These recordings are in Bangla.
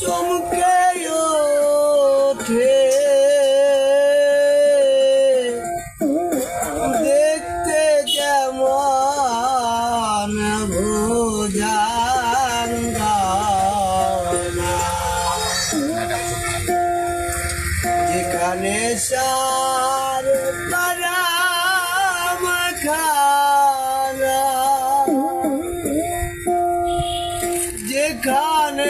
চমকে ওঠে। দেখতে যেমন ভোজাঙ্গানা। যেখানে সার পারাম খানা যেখানে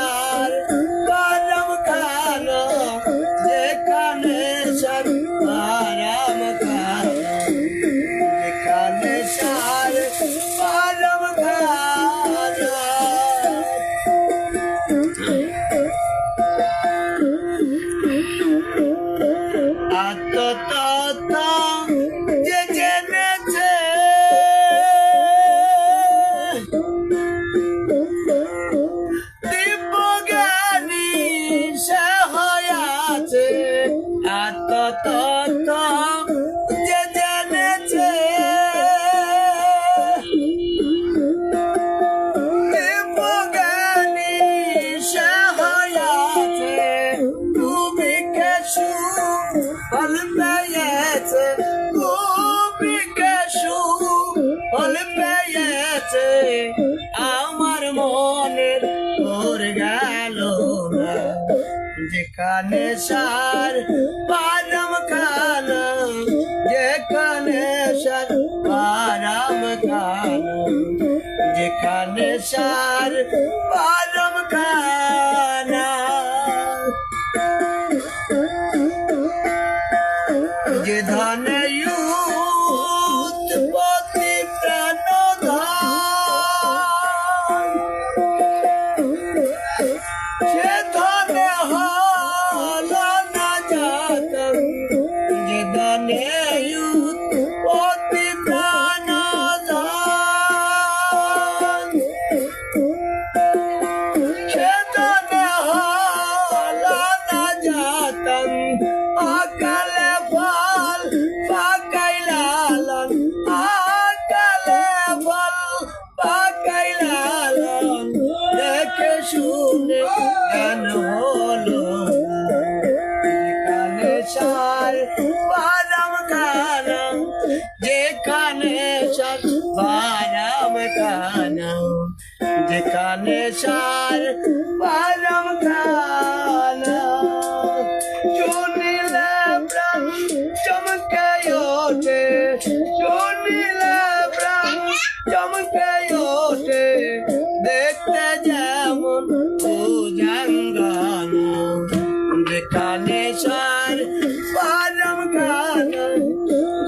সার পারম খানা যেখানে সার পারম খানা যেখানে সার পারম খানা আত্মতত্ত্ব আমার মনের ওর গেল যেখানে সার পারম খানা যেখানে সার পারম খানা যেখানে সার পারম খানা। যে ধন যেখানে সার পালাম খানা শুনিলে প্রাণ চমকে ওঠে, শুনিলে প্রাণ চমকে ওঠে। দেখতে যেমন পূজাঙ্গান যেখানে সার পালাম খানা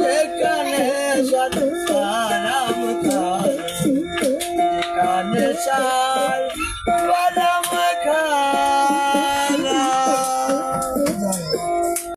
যেখানে সার পালাম খানা Tchau.